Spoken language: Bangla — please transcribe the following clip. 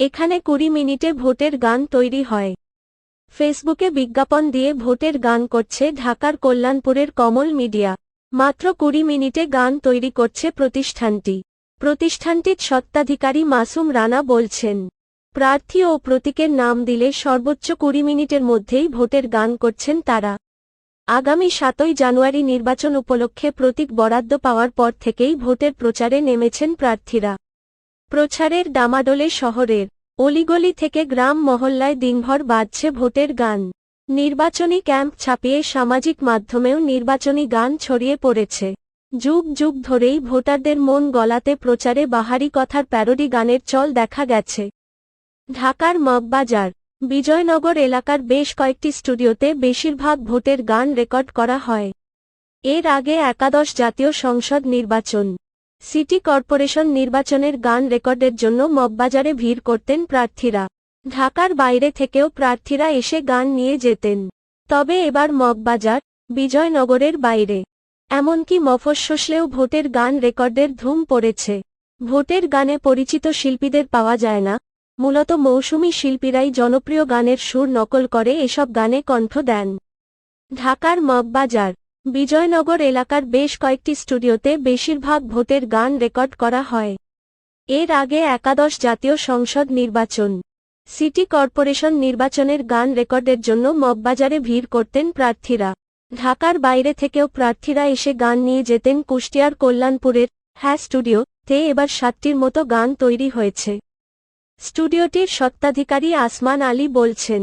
এখানে কুড়ি মিনিটে ভোটের গান তৈরি হয়। ফেসবুকে বিজ্ঞাপন দিয়ে ভোটের গান করছে ঢাকার কল্যাণপুরের কমল মিডিয়া। মাত্র কুড়ি মিনিটে গান তৈরি করছে প্রতিষ্ঠানটি। প্রতিষ্ঠানটির সত্ত্বাধিকারী মাসুম রানা বলছেন, প্রার্থী ও প্রতীকের নাম দিলে সর্বোচ্চ কুড়ি মিনিটের মধ্যেই ভোটের গান করছেন তারা। আগামী সাতই জানুয়ারি নির্বাচন উপলক্ষে প্রতীক বরাদ্দ পাওয়ার পর থেকেই ভোটের প্রচারে নেমেছেন প্রার্থীরা। প্রচারের ডামাডোলে শহরের অলিগলি থেকে গ্রাম মহল্লায় দিনভর বাজছে ভোটের গান। নির্বাচনী ক্যাম্প ছাপিয়ে সামাজিক মাধ্যমেও নির্বাচনী গান ছড়িয়ে পড়েছে। যুগ যুগ ধরেই ভোটারদের মন গলাতে প্রচারে বাহারি কথার প্যারোডি গানের চল দেখা গেছে। ঢাকার মগবাজার, বিজয়নগর এলাকার বেশ কয়েকটি স্টুডিওতে বেশিরভাগ ভোটের গান রেকর্ড করা হয়। এর আগে একাদশ জাতীয় সংসদ নির্বাচন সিটি কর্পোরেশন নির্বাচনের গান রেকর্ডের জন্য মগবাজারে ভিড় করতেন প্রার্থীরা। ঢাকার বাইরে থেকেও প্রার্থীরা এসে গান নিয়ে যেতেন। তবে এবার মগবাজার, বিজয়নগরের বাইরে। এমনকি মফস্বসলেও ভোটের গান রেকর্ডের ধুম পড়েছে। ভোটের গানে পরিচিত শিল্পীদের পাওয়া যায় না। মূলত মৌসুমি শিল্পীরাই জনপ্রিয় গানের সুর নকল করে এসব গানে কণ্ঠ দেন। ঢাকার মগবাজার বিজয়নগর এলাকার বেশ কয়েকটি স্টুডিওতে বেশিরভাগ ভোটের গান রেকর্ড করা হয়। এর আগে একাদশ জাতীয় সংসদ নির্বাচন। সিটি কর্পোরেশন নির্বাচনের গান রেকর্ডের জন্য মগবাজারে ভিড় করতেন প্রার্থীরা। ঢাকার বাইরে থেকেও প্রার্থীরা এসে গান নিয়ে যেতেন কুষ্টিয়ার কল্যাণপুরের হ্যাঁ স্টুডিও তে এবার সাতটির মতো গান তৈরি হয়েছে। স্টুডিওটির সত্ত্বাধিকারী আসমান আলী বলছেন